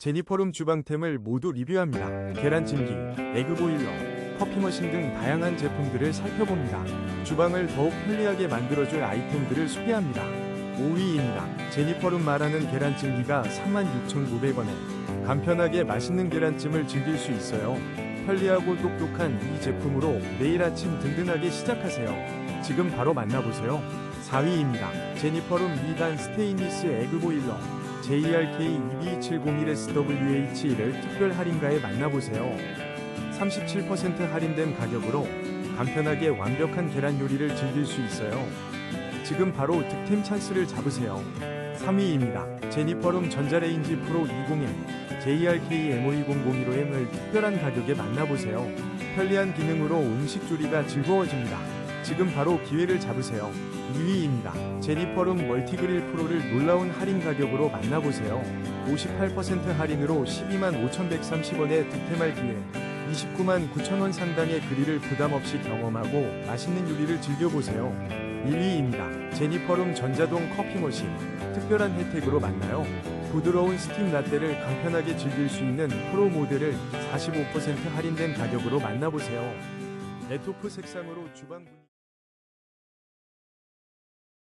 제니퍼룸 주방템을 모두 리뷰합니다. 계란찜기, 에그보일러, 커피머신 등 다양한 제품들을 살펴봅니다. 주방을 더욱 편리하게 만들어줄 아이템들을 소개합니다. 5위입니다. 제니퍼룸 말하는 계란찜기가 36,900원에 간편하게 맛있는 계란찜을 즐길 수 있어요. 편리하고 똑똑한 이 제품으로 매일 아침 든든하게 시작하세요. 지금 바로 만나보세요. 4위입니다. 제니퍼룸 2단 스테인리스 에그보일러 JRK 22701SWH1을 특별 할인가에 만나보세요. 37% 할인된 가격으로 간편하게 완벽한 계란 요리를 즐길 수 있어요. 지금 바로 득템 찬스를 잡으세요. 3위입니다. 제니퍼룸 전자레인지 프로 201 JRK MO20001을 특별한 가격에 만나보세요. 편리한 기능으로 음식 조리가 즐거워집니다. 지금 바로 기회를 잡으세요. 2위입니다. 제니퍼룸 멀티그릴 프로를 놀라운 할인 가격으로 만나보세요. 58% 할인으로 12만 5,130원에 득템할 기회. 29만 9천원 상당의 그릴을 부담 없이 경험하고 맛있는 요리를 즐겨보세요. 1위입니다. 제니퍼룸 전자동 커피 머신. 특별한 혜택으로 만나요. 부드러운 스팀 라떼를 간편하게 즐길 수 있는 프로 모델을 45% 할인된 가격으로 만나보세요. 에토프 색상으로 주방